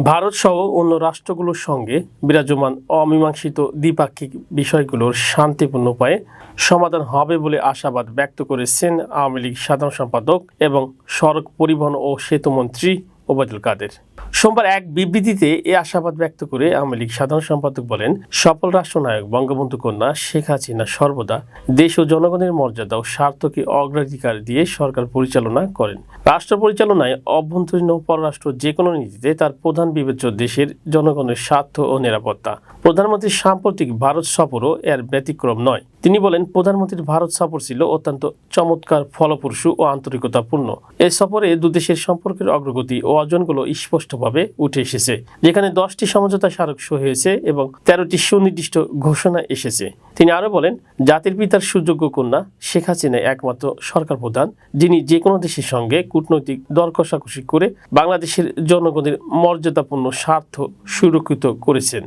ভারত সহ অন্য রাষ্ট্রগুলোর সঙ্গে বিরাজমান অমীমাংসিত দ্বিপাক্ষিক বিষয়গুলোর শান্তিপূর্ণ উপায়ে সমাধান হবে বলে আশাবাদ ব্যক্ত করেছেন আওয়ামী লীগ সাধারণ সম্পাদক এবং সড়ক পরিবহন ও সেতুমন্ত্রী ওবায়দুল কাদের। সোমবার এক বিবৃতিতে এ আশাবাদ ব্যক্ত করে আওয়ামী লীগ সাধারণ সম্পাদক বলেন, সফল রাষ্ট্রনায়ক বঙ্গবন্ধু কন্যা শেখ হাসিনা সর্বদা দেশ ও জনগণের মর্যাদা ও স্বার্থকে অগ্রাধিকার দিয়ে সরকার পরিচালনা করেন। রাষ্ট্র পরিচালনায় অভ্যন্তরীণ ও পররাষ্ট্র যে কোনো নীতিতে তার প্রধান বিবেচ্য দেশের জনগণের স্বার্থ ও নিরাপত্তা। প্রধানমন্ত্রীর সাম্প্রতিক ভারত সফরও এর ব্যতিক্রম নয়। তিনি বলেন, প্রধানমন্ত্রীর ভারত সফর ছিল অত্যন্ত চমৎকার, ফলপ্রসূ ও আন্তরিকতাপূর্ণ। এই সফরে দুদেশের সম্পর্কের অগ্রগতি ও অর্জনগুলো স্পষ্টভাবে উঠে এসেছে, যেখানে দশটি সমঝোতা স্মারক সই হয়েছে এবং তেরোটি সুনির্দিষ্ট ঘোষণা এসেছে। তিনি আরও বলেন, জাতির পিতার সুযোগ্য কন্যা শেখ হাসিনা একমাত্র সরকার প্রধান, যিনি যে কোনো দেশের সঙ্গে কূটনৈতিক দর কষাকষি করে বাংলাদেশের জনগণের মর্যাদাপূর্ণ স্বার্থ সুরক্ষিত করেছেন।